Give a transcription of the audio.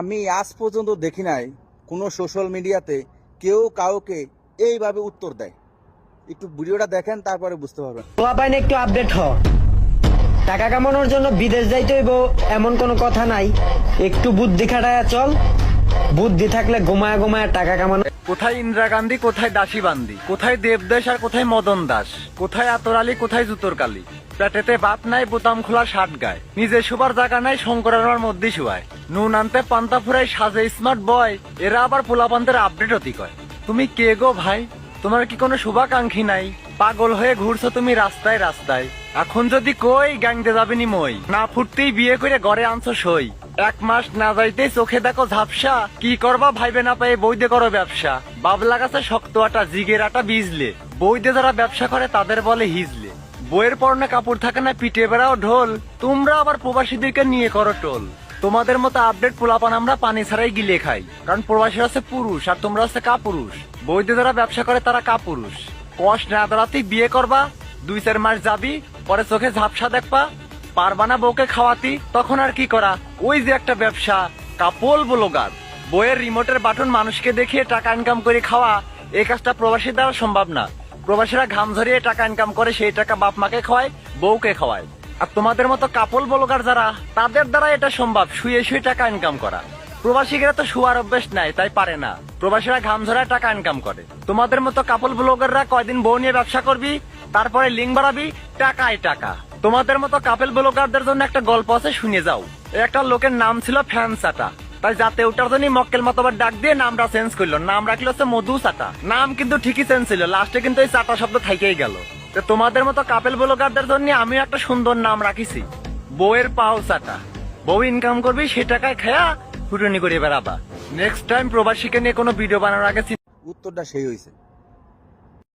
আমি আজ পর্যন্ত দেখি নাই কোনো সোশ্যাল মিডিয়াতে কেউ কাউকে এইভাবে উত্তর দেয়। একটু ভিডিওটা দেখেন, তারপরে বুঝতে পারবেন। একটু আপডেট হ টাকা কামানোর জন্য বিদেশ যাইতে হইব, এমন কোনো কথা নাই। একটু বুদ্ধি খাটায়া চল। বুদ্ধি থাকলে ঘুমায় ঘুমায় টাকা কামানো কোথায় ইন্দিরা গান্ধী, কোথায় দাসী বান্দি? কোথায় দেবদাস আর কোথায় মদন দাস? কোথায় আতর আলী, কোথায় জুতোর কালি? পেটেতে বাত নাই, বোতাম খোলা, শার্ট গায়। নিজে শোবার জায়গা নাই শঙ্করার মধ্যে শুয়ায়। নুন আনতে পান্তা ফুরাই সাজে স্মার্ট বয় এরা আবার পোলাপান্তের আপডেট অতি কয়। তুমি কে গো ভাই? তোমার কি কোনো শুভাকাঙ্ক্ষী নাই? পাগল হয়ে ঘুরছো তুমি রাস্তায় রাস্তায়। এখন যদি কই গ্যাংতে যাবে নি মই। না ফুটতেই বিয়ে করে ঘরে আনছো সই। এক মাস না যাইতেই চোখে দেখো ঝাপসা। কি করবা ভাইবে না পায়ে বইদে করো ব্যবসা। বাবলা গাছে শক্ত আটা, জিগের আটা বিজলে বইদে যারা ব্যবসা করে তাদের বলে হিজলে। বইয়ের পরনে কাপড় থাকে না, পিঠে বেড়াও ঢোল। তোমরা আবার প্রবাসীদেরকে নিয়ে করো টোল। তোমাদের মতো আপডেট পোলাপান আমরা পানি ছাড়াই গিলে খাই। কারণ প্রবাসী হচ্ছে পুরুষ আর তোমরা হচ্ছে কাপুরুষ। বৈদ্য যারা ব্যবসা করে তারা কাপুরুষ। কষ্ট না দাঁড়াতেই বিয়ে করবা, দুই চার মাস যাবি, পরে চোখে ঝাপসা দেখবা পারবা না বউকে খাওয়াতি, তখন আর কি করা? ওই যে একটা ব্যবসা, কাপল ব্লগার। বইয়ের রিমোটের বাটন মানুষকে দেখিয়ে টাকা ইনকাম করে খাওয়া, এই কাজটা প্রবাসী দ্বারা সম্ভব না। প্রবাসীরা ঘাম ঝরিয়ে টাকা ইনকাম করে, সেই টাকা বাপ মাকে খাওয়ায়, বউকে খাওয়ায়। আর তোমাদের মতো কাপল ব্লগার যারা, তাদের দ্বারা এটা সম্ভব, শুয়ে শুয়ে টাকা ইনকাম করা। প্রবাসীরা তো শুয়ার অভ্যেস নাই, তাই পারে না। প্রবাসীরা ঘাম ঝরায় টাকা ইনকাম করে। তোমাদের মতো কাপল ব্লগাররা কয়দিন বউ নিয়ে ব্যবসা করবি, তারপরে লিঙ্ক বাড়াবি, টাকায় টাকা। তোমাদের মতো কাপেল ব্লগারদের জন্য একটা গল্প আছে, শুনে যাও। একটা লোকের নাম ছিল ফ্যান সাটা তাই যাতে ওটার জন্য মক্কেল মতবার ডাক দিয়ে নামটা চেঞ্জ করল। নাম রাখল হচ্ছে মধু সাটা নাম কিন্তু ঠিকই চেঞ্জ ছিল। লাস্টে কিন্তু এই চাটা শব্দ থাইকেই গেল। তোমাদের মতো কাপেল ব্লগারদের জন্য আমি একটা সুন্দর নাম রাখিছি। বউয়ের পাও চাটা বউ ইনকাম করবি, সে টাকায় খেয়া ফুটনি করে বেড়াবা। নেক্সট টাইম প্রবাসীকে নিয়ে কোনো ভিডিও বানানোর আগে উত্তরটা সেই হয়েছে